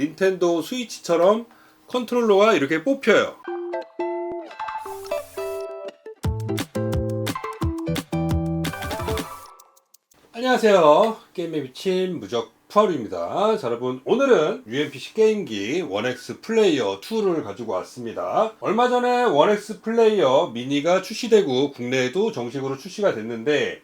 닌텐도 스위치처럼 컨트롤러가 이렇게 뽑혀요. 안녕하세요. 게임에 미친 무적 푸얼입니다. 자, 여러분 오늘은 UMPC 게임기 1X 플레이어 2를 가지고 왔습니다. 얼마 전에 1X 플레이어 미니가 출시되고 국내에도 정식으로 출시가 됐는데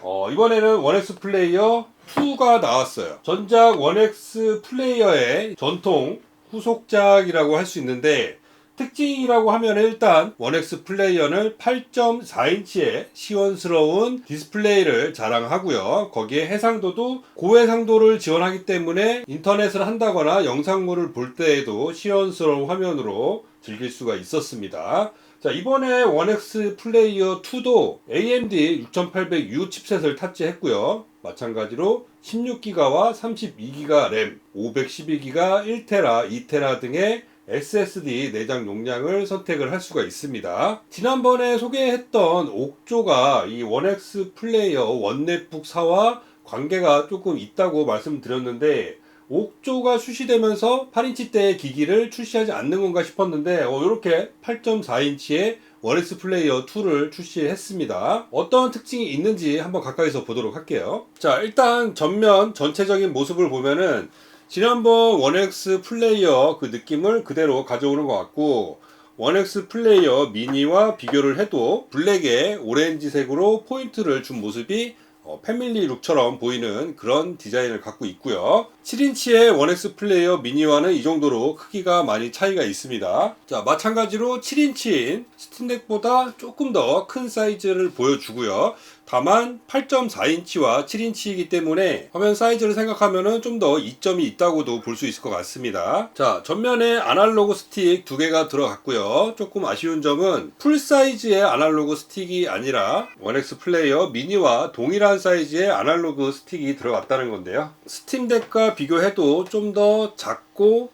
어, 이번에는 1X 플레이어 2가 나왔어요. 전작 1X 플레이어의 전통 후속작이라고 할 수 있는데 특징이라고 하면 일단 1X 플레이어는 8.4인치의 시원스러운 디스플레이를 자랑하고요. 거기에 해상도도 고해상도를 지원하기 때문에 인터넷을 한다거나 영상물을 볼 때에도 시원스러운 화면으로 즐길 수가 있었습니다. 자, 이번에 1X 플레이어 2도 AMD 6800U 칩셋을 탑재했고요. 마찬가지로 16기가와 32기가 램, 512기가 1테라, 2테라 등의 SSD 내장 용량을 선택을 할 수가 있습니다. 지난번에 소개했던 옥조가 이 1X 플레이어 원넷북4와 관계가 조금 있다고 말씀드렸는데 옥조가 출시되면서 8인치대의 기기를 출시하지 않는 건가 싶었는데 어, 이렇게 8.4인치의 1X 플레이어 2를 출시했습니다. 어떤 특징이 있는지 한번 가까이서 보도록 할게요. 자, 일단 전면 전체적인 모습을 보면은 지난번 1X 플레이어 그 느낌을 그대로 가져오는 것 같고 1X 플레이어 미니와 비교를 해도 블랙에 오렌지색으로 포인트를 준 모습이 어, 패밀리 룩처럼 보이는 그런 디자인을 갖고 있고요. 7인치의 1X 플레이어 미니와는 이 정도로 크기가 많이 차이가 있습니다. 자, 마찬가지로 7인치인 스팀덱보다 조금 더 큰 사이즈를 보여주고요. 다만 8.4인치와 7인치이기 때문에 화면 사이즈를 생각하면 좀 더 이점이 있다고도 볼 수 있을 것 같습니다. 자, 전면에 아날로그 스틱 두 개가 들어갔고요. 조금 아쉬운 점은 풀 사이즈의 아날로그 스틱이 아니라 1X 플레이어 미니와 동일한 사이즈의 아날로그 스틱이 들어갔다는 건데요. 스팀덱과 비교해도 좀 더 작고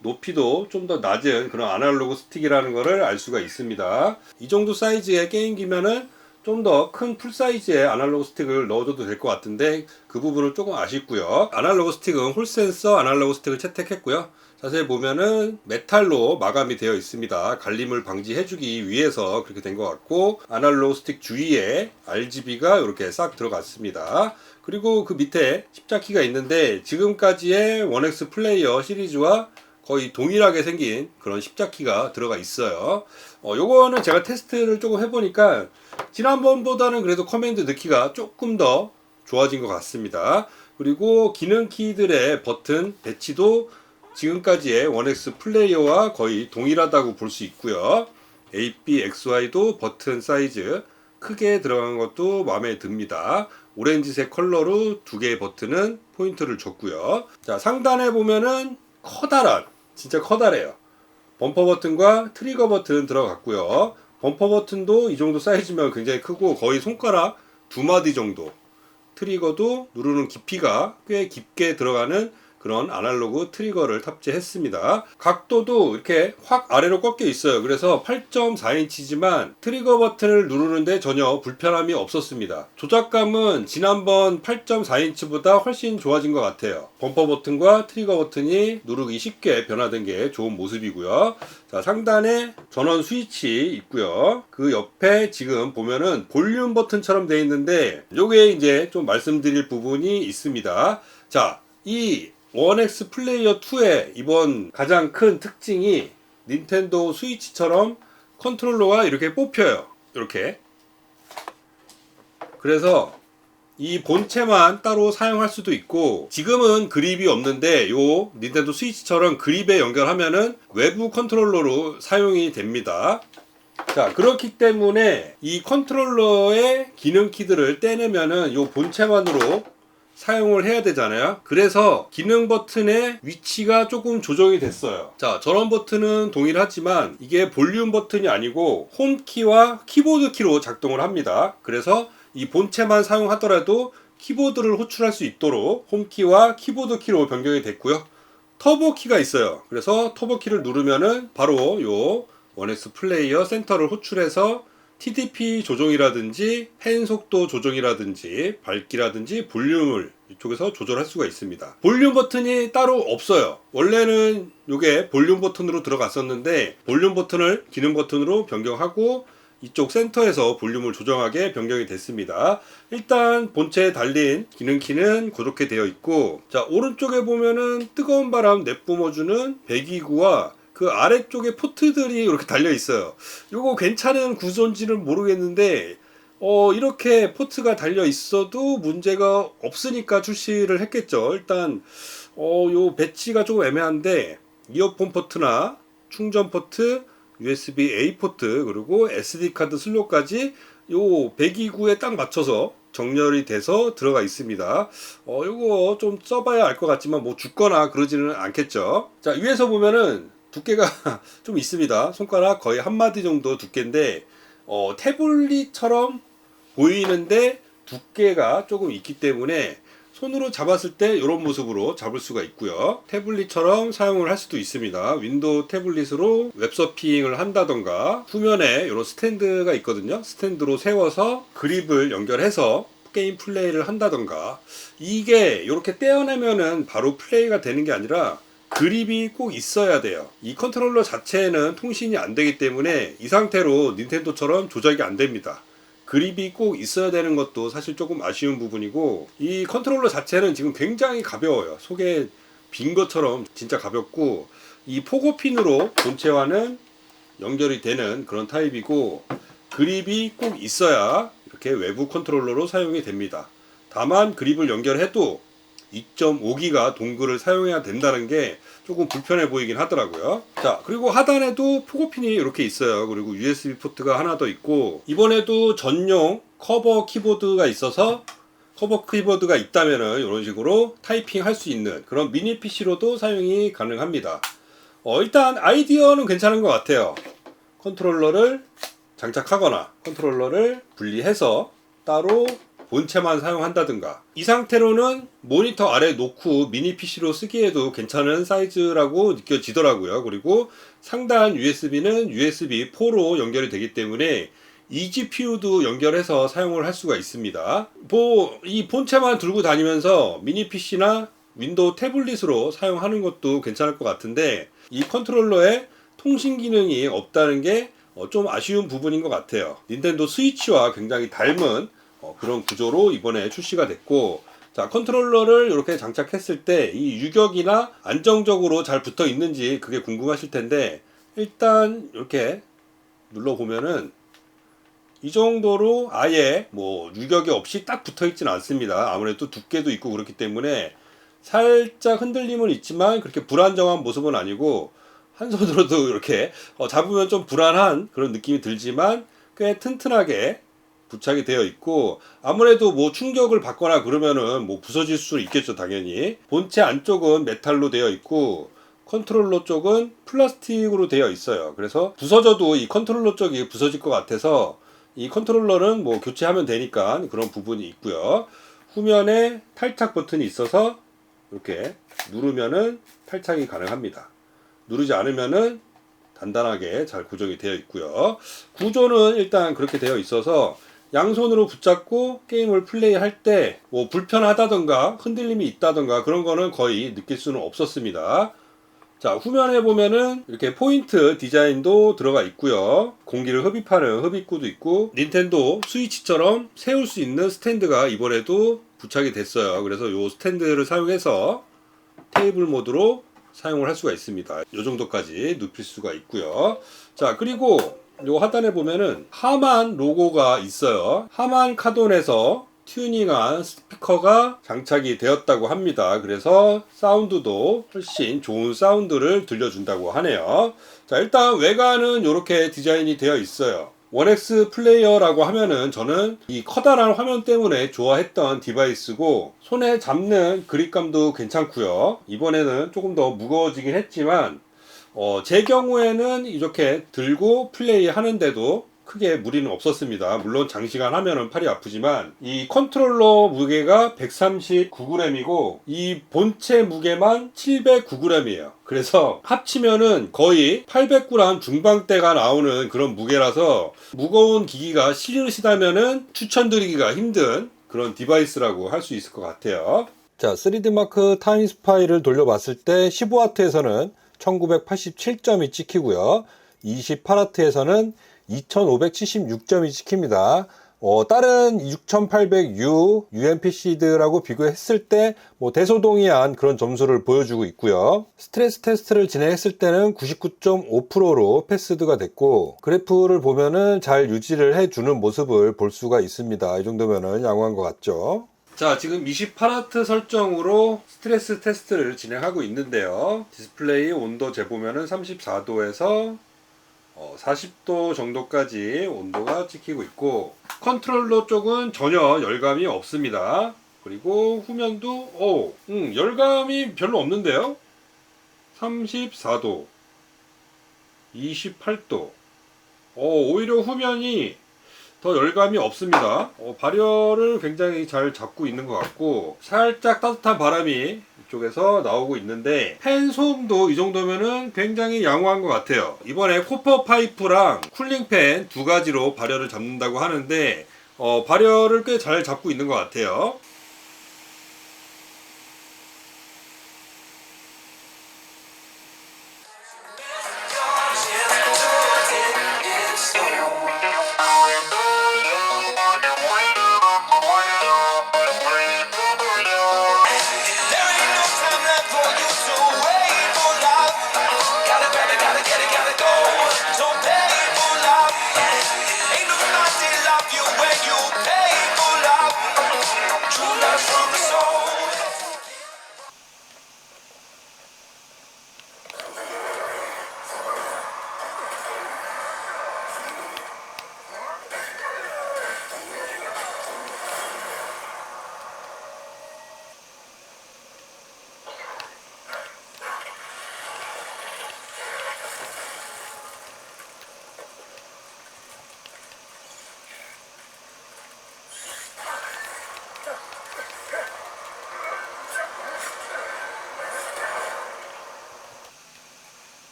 높이도 좀 더 낮은 그런 아날로그 스틱이라는 것을 알 수가 있습니다. 이 정도 사이즈의 게임기면은 좀 더 큰 풀 사이즈의 아날로그 스틱을 넣어줘도 될 것 같은데 그 부분은 조금 아쉽고요. 아날로그 스틱은 홀 센서 아날로그 스틱을 채택했고요. 자세히 보면은 메탈로 마감이 되어 있습니다. 갈림을 방지해주기 위해서 그렇게 된 것 같고 아날로그 스틱 주위에 RGB가 이렇게 싹 들어갔습니다. 그리고 그 밑에 십자키가 있는데 지금까지의 1X 플레이어 시리즈와 거의 동일하게 생긴 그런 십자키가 들어가 있어요. 어, 요거는 제가 테스트를 조금 해보니까 지난번보다는 그래도 커맨드 넣기가 조금 더 좋아진 것 같습니다. 그리고 기능 키들의 버튼 배치도 지금까지의 1X 플레이어와 거의 동일하다고 볼 수 있고요. A, B, X, Y도 버튼 사이즈 크게 들어간 것도 마음에 듭니다. 오렌지색 컬러로 두 개의 버튼은 포인트를 줬고요. 자, 상단에 보면은 커다란, 진짜 커다래요. 범퍼 버튼과 트리거 버튼 들어갔고요. 범퍼 버튼도 이 정도 사이즈면 굉장히 크고 거의 손가락 두 마디 정도. 트리거도 누르는 깊이가 꽤 깊게 들어가는 그런 아날로그 트리거를 탑재했습니다. 각도도 이렇게 확 아래로 꺾여 있어요. 그래서 8.4인치지만 트리거 버튼을 누르는데 전혀 불편함이 없었습니다. 조작감은 지난번 8.4인치보다 훨씬 좋아진 것 같아요. 범퍼 버튼과 트리거 버튼이 누르기 쉽게 변화된 게 좋은 모습이고요. 자, 상단에 전원 스위치 있고요. 그 옆에 지금 보면은 볼륨 버튼처럼 되어 있는데 요게 이제 좀 말씀드릴 부분이 있습니다. 자, 이 1X 플레이어 2의 이번 가장 큰 특징이 닌텐도 스위치처럼 컨트롤러가 이렇게 뽑혀요. 이렇게. 그래서 이 본체만 따로 사용할 수도 있고 지금은 그립이 없는데 요 닌텐도 스위치처럼 그립에 연결하면은 외부 컨트롤러로 사용이 됩니다. 자 그렇기 때문에 이 컨트롤러의 기능 키들을 떼내면은 요 본체만으로 사용을 해야 되잖아요. 그래서 기능 버튼의 위치가 조금 조정이 됐어요. 자, 전원 버튼은 동일하지만 이게 볼륨 버튼이 아니고 홈키와 키보드 키로 작동을 합니다. 그래서 이 본체만 사용하더라도 키보드를 호출할 수 있도록 홈키와 키보드 키로 변경이 됐고요. 터보 키가 있어요. 그래서 터보 키를 누르면은 바로 요 1X 플레이어 센터를 호출해서 TDP 조정이라든지 펜 속도 조정이라든지 밝기라든지 볼륨을 이쪽에서 조절할 수가 있습니다. 볼륨 버튼이 따로 없어요. 원래는 이게 볼륨 버튼으로 들어갔었는데 볼륨 버튼을 기능 버튼으로 변경하고 이쪽 센터에서 볼륨을 조정하게 변경이 됐습니다. 일단 본체에 달린 기능 키는 그렇게 되어 있고 자 오른쪽에 보면은 뜨거운 바람 내뿜어주는 배기구와 그 아래쪽에 포트들이 이렇게 달려 있어요. 이거 괜찮은 구조인지는 모르겠는데 어, 이렇게 포트가 달려 있어도 문제가 없으니까 출시를 했겠죠. 일단, 어, 요 배치가 조금 애매한데, 이어폰 포트나 충전 포트, USB A 포트, 그리고 SD카드 슬롯까지 요 배기구에 딱 맞춰서 정렬이 돼서 들어가 있습니다. 어, 요거 좀 써봐야 알 것 같지만 뭐 죽거나 그러지는 않겠죠. 자, 위에서 보면은 두께가 좀 있습니다. 손가락 거의 한 마디 정도 두께인데, 어, 태블릿처럼 보이는데 두께가 조금 있기 때문에 손으로 잡았을 때 이런 모습으로 잡을 수가 있고요. 태블릿처럼 사용을 할 수도 있습니다. 윈도우 태블릿으로 웹서핑을 한다던가 후면에 이런 스탠드가 있거든요. 스탠드로 세워서 그립을 연결해서 게임 플레이를 한다던가 이게 이렇게 떼어내면은 바로 플레이가 되는 게 아니라 그립이 꼭 있어야 돼요. 이 컨트롤러 자체는 통신이 안 되기 때문에 이 상태로 닌텐도처럼 조작이 안 됩니다. 그립이 꼭 있어야 되는 것도 사실 조금 아쉬운 부분이고 이 컨트롤러 자체는 지금 굉장히 가벼워요. 속에 빈 것처럼 진짜 가볍고 이 포고핀으로 본체와는 연결이 되는 그런 타입이고 그립이 꼭 있어야 이렇게 외부 컨트롤러로 사용이 됩니다. 다만 그립을 연결해도 2.5기가 동글을 사용해야 된다는 게 조금 불편해 보이긴 하더라고요. 자, 그리고 하단에도 포고핀이 이렇게 있어요. 그리고 USB 포트가 하나 더 있고, 이번에도 전용 커버 키보드가 있어서 커버 키보드가 있다면은 이런 식으로 타이핑 할 수 있는 그런 미니 PC로도 사용이 가능합니다. 어, 일단 아이디어는 괜찮은 것 같아요. 컨트롤러를 장착하거나 컨트롤러를 분리해서 따로 본체만 사용한다든가 이 상태로는 모니터 아래 놓고 미니 PC로 쓰기에도 괜찮은 사이즈라고 느껴지더라고요. 그리고 상단 USB는 USB 4로 연결이 되기 때문에 eGPU도 연결해서 사용을 할 수가 있습니다. 뭐 이 본체만 들고 다니면서 미니 PC나 윈도우 태블릿으로 사용하는 것도 괜찮을 것 같은데 이 컨트롤러에 통신 기능이 없다는 게 어, 좀 아쉬운 부분인 것 같아요. 닌텐도 스위치와 굉장히 닮은 어, 그런 구조로 이번에 출시가 됐고 자 컨트롤러를 이렇게 장착했을 때 이 유격이나 안정적으로 잘 붙어 있는지 그게 궁금하실 텐데 일단 이렇게 눌러 보면은 이 정도로 아예 뭐 유격이 없이 딱 붙어 있지는 않습니다. 아무래도 두께도 있고 그렇기 때문에 살짝 흔들림은 있지만 그렇게 불안정한 모습은 아니고 한 손으로도 이렇게 어, 잡으면 좀 불안한 그런 느낌이 들지만 꽤 튼튼하게 부착이 되어 있고 아무래도 뭐 충격을 받거나 그러면은 뭐 부서질 수 있겠죠 당연히. 본체 안쪽은 메탈로 되어 있고 컨트롤러 쪽은 플라스틱으로 되어 있어요. 그래서 부서져도 이 컨트롤러 쪽이 부서질 것 같아서 이 컨트롤러는 뭐 교체하면 되니까 그런 부분이 있고요. 후면에 탈착 버튼이 있어서 이렇게 누르면은 탈착이 가능합니다. 누르지 않으면은 단단하게 잘 고정이 되어 있고요. 구조는 일단 그렇게 되어 있어서 양손으로 붙잡고 게임을 플레이할 때 뭐 불편하다던가 흔들림이 있다던가 그런 거는 거의 느낄 수는 없었습니다. 자, 후면에 보면은 이렇게 포인트 디자인도 들어가 있고요. 공기를 흡입하는 흡입구도 있고 닌텐도 스위치처럼 세울 수 있는 스탠드가 이번에도 부착이 됐어요. 그래서 이 스탠드를 사용해서 테이블 모드로 사용을 할 수가 있습니다. 이 정도까지 눕힐 수가 있고요. 자, 그리고 요 하단에 보면은 하만 로고가 있어요. 하만 카돈에서 튜닝한 스피커가 장착이 되었다고 합니다. 그래서 사운드도 훨씬 좋은 사운드를 들려준다고 하네요. 자, 일단 외관은 이렇게 디자인이 되어 있어요. 원엑스 플레이어라고 하면은 저는 이 커다란 화면 때문에 좋아했던 디바이스고 손에 잡는 그립감도 괜찮고요. 이번에는 조금 더 무거워지긴 했지만 어, 제 경우에는 이렇게 들고 플레이 하는데도 크게 무리는 없었습니다. 물론 장시간 하면은 팔이 아프지만 이 컨트롤러 무게가 139g이고 이 본체 무게만 709g이에요. 그래서 합치면은 거의 800g 중반대가 나오는 그런 무게라서 무거운 기기가 싫으시다면은 추천드리기가 힘든 그런 디바이스라고 할 수 있을 것 같아요. 자, 3D 마크 타임스 파일을 돌려봤을 때 15와트에서는 1987점이 찍히고요. 28와트에서는 2576점이 찍힙니다. 어, 다른 6800U UMPC들하고 비교했을 때 뭐 대소동의한 그런 점수를 보여주고 있고요. 스트레스 테스트를 진행했을 때는 99.5%로 패스드가 됐고 그래프를 보면은 잘 유지를 해주는 모습을 볼 수가 있습니다. 이 정도면은 양호한 것 같죠. 자, 지금 28와트 설정으로 스트레스 테스트를 진행하고 있는데요. 디스플레이 온도 재보면은 34도에서 40도 정도까지 온도가 찍히고 있고 컨트롤러 쪽은 전혀 열감이 없습니다. 그리고 후면도 오, 음, 열감이 별로 없는데요. 34도, 28도. 오, 오히려 후면이 더 열감이 없습니다. 어, 발열을 굉장히 잘 잡고 있는 것 같고 살짝 따뜻한 바람이 이쪽에서 나오고 있는데 팬 소음도 이 정도면은 굉장히 양호한 것 같아요. 이번에 코퍼 파이프랑 쿨링 팬 두 가지로 발열을 잡는다고 하는데 어, 발열을 꽤 잘 잡고 있는 것 같아요.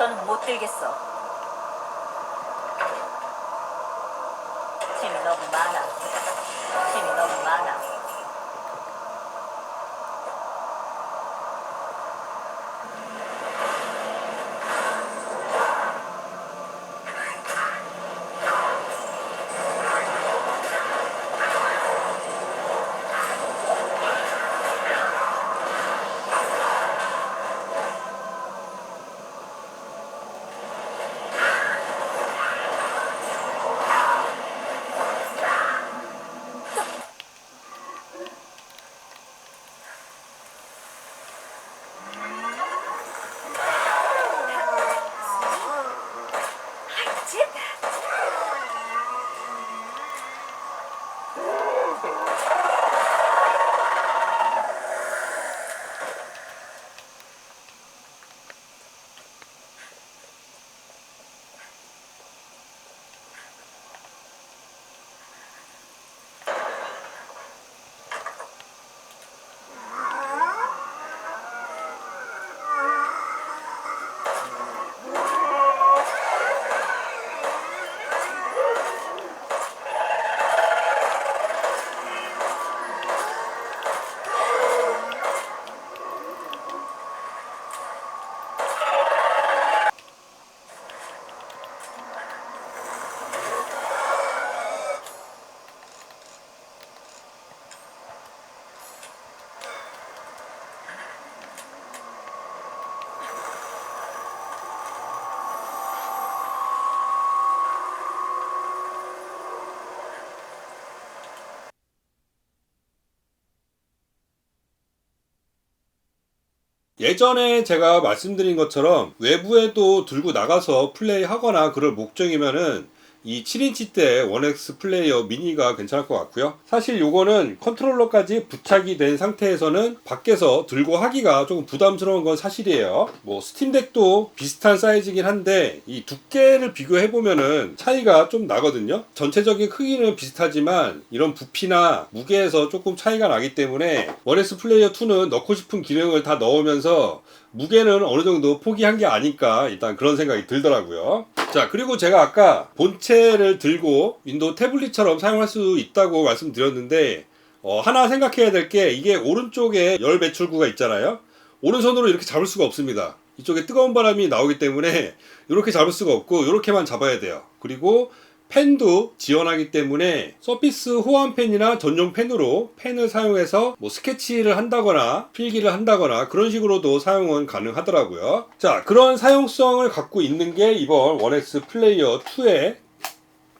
더는 못 들겠어. 예전에 제가 말씀드린 것처럼 외부에도 들고 나가서 플레이하거나 그럴 목적이면은 이 7인치 대 1X 플레이어 미니가 괜찮을 것 같고요. 사실 요거는 컨트롤러까지 부착이 된 상태에서는 밖에서 들고 하기가 조금 부담스러운 건 사실이에요. 뭐 스팀덱도 비슷한 사이즈긴 한데 이 두께를 비교해 보면은 차이가 좀 나거든요. 전체적인 크기는 비슷하지만 이런 부피나 무게에서 조금 차이가 나기 때문에 1X 플레이어 2는 넣고 싶은 기능을 다 넣으면서 무게는 어느 정도 포기한 게 아닐까 일단 그런 생각이 들더라고요. 자 그리고 제가 아까 본체를 들고 윈도우 태블릿처럼 사용할 수 있다고 말씀드렸는데 어, 하나 생각해야 될 게 이게 오른쪽에 열 배출구가 있잖아요. 오른손으로 이렇게 잡을 수가 없습니다. 이쪽에 뜨거운 바람이 나오기 때문에 이렇게 잡을 수가 없고 이렇게만 잡아야 돼요. 그리고 펜도 지원하기 때문에 서피스 호환 펜이나 전용 펜으로 펜을 사용해서 뭐 스케치를 한다거나 필기를 한다거나 그런 식으로도 사용은 가능하더라고요. 자, 그런 사용성을 갖고 있는 게 이번 1X 플레이어 2의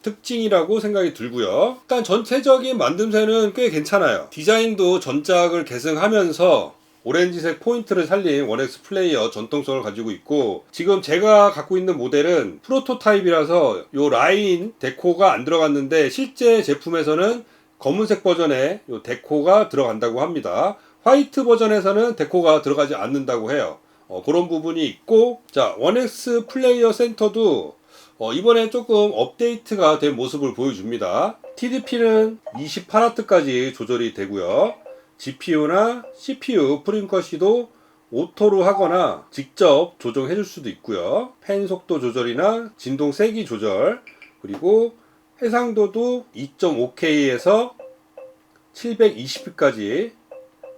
특징이라고 생각이 들고요. 일단 전체적인 만듦새는 꽤 괜찮아요. 디자인도 전작을 계승하면서 오렌지색 포인트를 살린 1X 플레이어 전통성을 가지고 있고 지금 제가 갖고 있는 모델은 프로토타입이라서 요 라인 데코가 안 들어갔는데 실제 제품에서는 검은색 버전에 요 데코가 들어간다고 합니다. 화이트 버전에서는 데코가 들어가지 않는다고 해요. 어, 그런 부분이 있고 자 1X 플레이어 센터도 어, 이번에 조금 업데이트가 된 모습을 보여줍니다. TDP는 28W까지 조절이 되고요. GPU나 CPU 프린컷이도 오토로 하거나 직접 조정해 줄 수도 있고요. 펜 속도 조절이나 진동 세기 조절 그리고 해상도도 2.5K에서 720p까지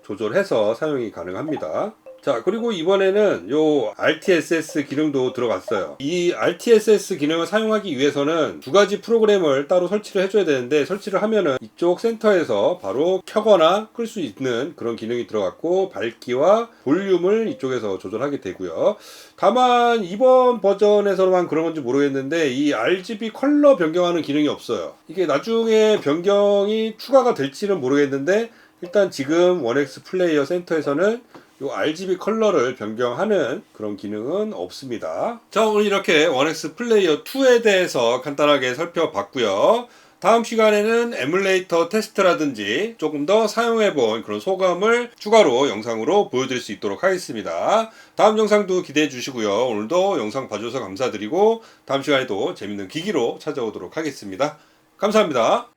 조절해서 사용이 가능합니다. 자, 그리고 이번에는 요 RTSS 기능도 들어갔어요. 이 RTSS 기능을 사용하기 위해서는 두 가지 프로그램을 따로 설치를 해줘야 되는데 설치를 하면은 이쪽 센터에서 바로 켜거나 끌 수 있는 그런 기능이 들어갔고 밝기와 볼륨을 이쪽에서 조절하게 되고요. 다만 이번 버전에서만 그런 건지 모르겠는데 이 RGB 컬러 변경하는 기능이 없어요. 이게 나중에 변경이 추가가 될지는 모르겠는데 일단 지금 1X 플레이어 센터에서는 요 RGB 컬러를 변경하는 그런 기능은 없습니다. 자, 오늘 이렇게 1X 플레이어 2에 대해서 간단하게 살펴봤고요. 다음 시간에는 에뮬레이터 테스트라든지 조금 더 사용해본 그런 소감을 추가로 영상으로 보여드릴 수 있도록 하겠습니다. 다음 영상도 기대해 주시고요. 오늘도 영상 봐주셔서 감사드리고 다음 시간에도 재밌는 기기로 찾아오도록 하겠습니다. 감사합니다.